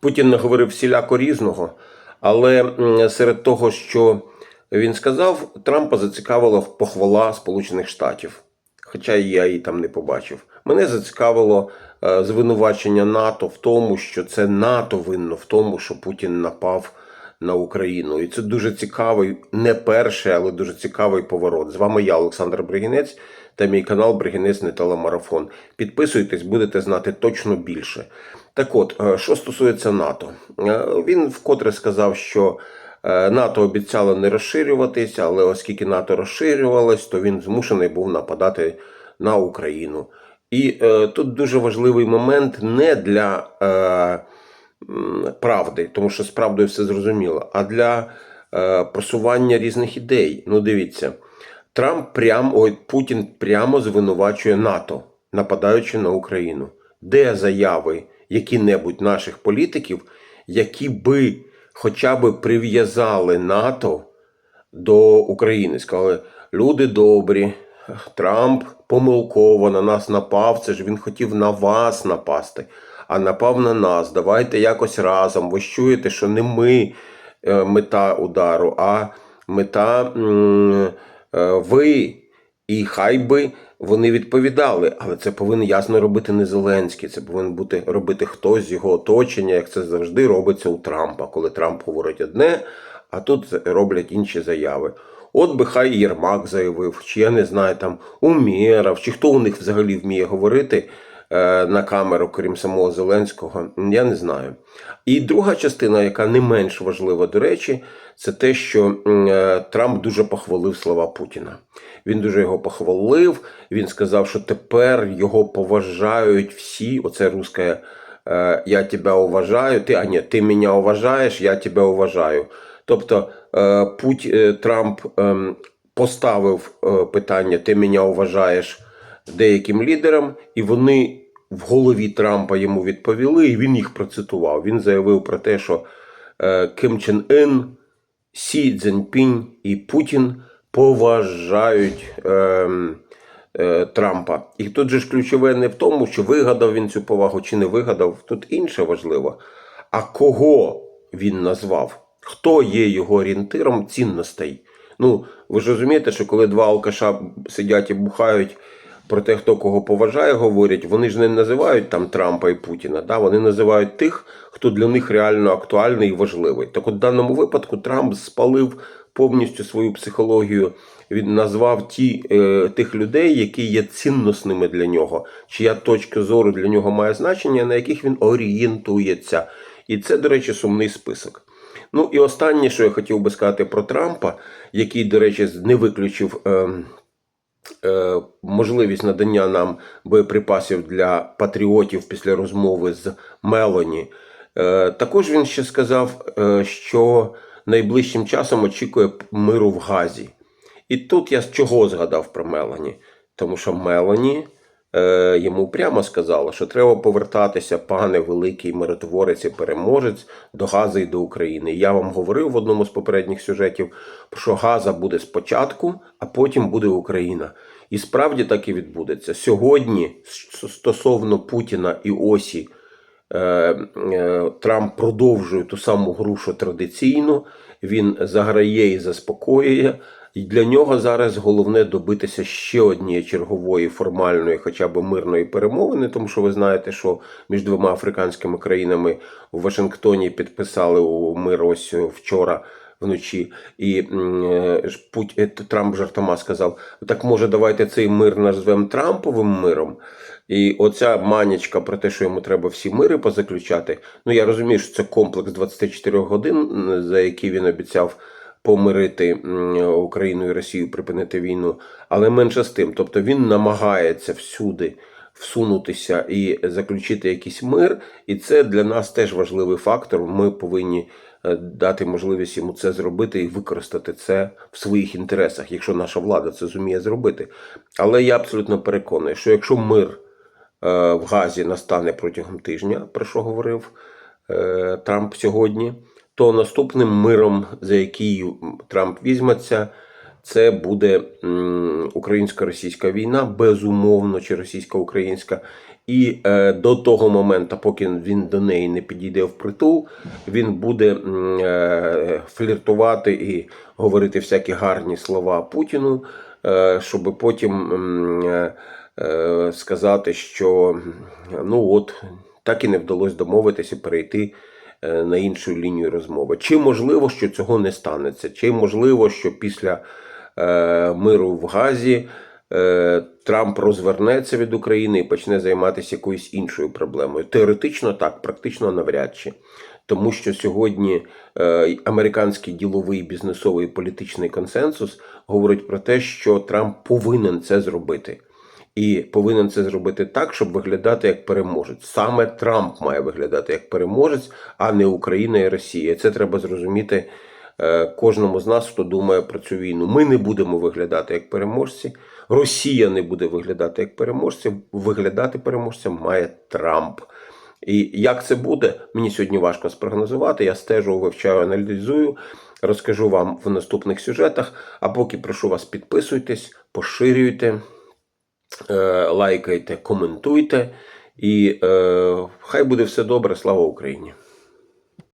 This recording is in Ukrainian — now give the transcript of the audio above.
Путін наговорив всіляко різного, але серед того, що він сказав, Трампа зацікавила похвала Сполучених Штатів. Хоча я її там не побачив. Мене зацікавило е, звинувачення НАТО в тому, що це НАТО винно в тому, що Путін напав на Україну. І це дуже цікавий, не перший, але дуже цікавий поворот. З вами я, Олександр Бригінець, та мій канал Бригінець не телемарафон. Підписуйтесь, будете знати точно більше. Так от, е, що стосується НАТО, Е, він вкотре сказав, що е, НАТО обіцяло не розширюватися, але оскільки НАТО розширювалось, то він змушений був нападати на Україну. І е, тут дуже важливий момент не для е, правди, тому що з правдою все зрозуміло, а для е, просування різних ідей. Ну, дивіться, Трамп прямо, ой, Путін прямо звинувачує НАТО, нападаючи на Україну. Де заяви які-небудь наших політиків, які би хоча б прив'язали НАТО до України? Сказали, люди добрі, Трамп помилково на нас напав. Це ж він хотів на вас напасти, а напав на нас. Давайте якось разом. Ви ж чуєте, що не ми е, мета удару, а мета е, ви. І хай би вони відповідали, але це повинен ясно робити не Зеленський, це повинен бути робити хтось з його оточення, як це завжди робиться у Трампа, коли Трамп говорить одне, а тут роблять інші заяви. От би хай Єрмак заявив, чи я не знаю, там Умєров, чи хто у них взагалі вміє говорити на камеру, крім самого Зеленського, я не знаю. І друга частина, яка не менш важлива, до речі, це те, що е, Трамп дуже похвалив слова Путіна. Він дуже його похвалив. Він сказав, що тепер його поважають всі. Оце русське е, я тебе уважаю. Ти, а ні, ти мене уважаєш, я тебе уважаю. Тобто е, Путь, е, Трамп ем, поставив е, питання Ти мене уважаєш деяким лідерам, і вони в голові Трампа йому відповіли, і він їх процитував. Він заявив про те, що е, Ким Чен Ін, Сі Цзіньпінь і Путін поважають ем, е, Трампа. І тут же ж ключове не в тому, що вигадав він цю повагу чи не вигадав. Тут інше важливо. А кого він назвав? Хто є його орієнтиром цінностей? Ну, ви ж розумієте, що коли два алкаша сидять і бухають про те, хто кого поважає, говорять, вони ж не називають там Трампа і Путіна, да? вони називають тих, хто для них реально актуальний і важливий. Так от в даному випадку Трамп спалив повністю свою психологію. Він назвав ті, е, тих людей, які є цінносними для нього, чия точка зору для нього має значення, на яких він орієнтується. І це, до речі, сумний список. Ну і останнє, що я хотів би сказати про Трампа, який, до речі, не виключив е, можливість надання нам боєприпасів для патріотів після розмови з Мелоні. Е, також він ще сказав, е, що найближчим часом очікує миру в Газі. І тут я з чого згадав про Мелані? Тому що Мелані е, йому прямо сказала, що треба повертатися, пане великий миротворець і переможець, до Гази і до України. Я вам говорив в одному з попередніх сюжетів, що Газа буде спочатку, а потім буде Україна. І справді так і відбудеться. Сьогодні, стосовно Путіна і Осі, е, е, Трамп продовжує ту саму гру, що традиційно. Він заграє і заспокоює. І для нього зараз головне добитися ще однієї чергової формальної, хоча б мирної перемовини, тому що ви знаєте, що між двома африканськими країнами в Вашингтоні підписали у мир ось вчора вночі. І е, е, Трамп жартома сказав: так може, давайте цей мир назвемо Трамповим миром. І оця манячка про те, що йому треба всі мири позаключати. Ну я розумію, що це комплекс 24 годин, за які він обіцяв помирити Україну і Росію, припинити війну. Але менше з тим, тобто він намагається всюди всунутися і заключити якийсь мир, і це для нас теж важливий фактор. Ми повинні е, дати можливість йому це зробити і використати це в своїх інтересах, якщо наша влада це зуміє зробити. Але я абсолютно переконаний, що якщо мир е, в Газі настане протягом тижня, про що говорив е, Трамп сьогодні, то наступним миром, за який Трамп візьметься, це буде українсько-російська війна, безумовно, чи російсько-українська. І е, до того моменту, поки він до неї не підійде впритул, він буде е, фліртувати і говорити всякі гарні слова Путіну, е, щоб потім е, е, сказати, що ну от так і не вдалося домовитися перейти на іншу лінію розмови. Чи можливо, що цього не станеться? Чи можливо, що після е, миру в Газі е, Трамп розвернеться від України і почне займатися якоюсь іншою проблемою? Теоретично так, практично навряд чи. Тому що сьогодні е, американський діловий, бізнесовий політичний консенсус говорить про те, що Трамп повинен це зробити. І повинен це зробити так, щоб виглядати як переможець. Саме Трамп має виглядати як переможець, а не Україна і Росія. Це треба зрозуміти е, кожному з нас, хто думає про цю війну. Ми не будемо виглядати як переможці. Росія не буде виглядати як переможці. Виглядати переможцем має Трамп. І як це буде, мені сьогодні важко спрогнозувати. Я стежу, вивчаю, аналізую, розкажу вам в наступних сюжетах. А поки прошу вас підписуйтесь, поширюйте, лайкайте, коментуйте. І е, хай буде все добре. Слава Україні!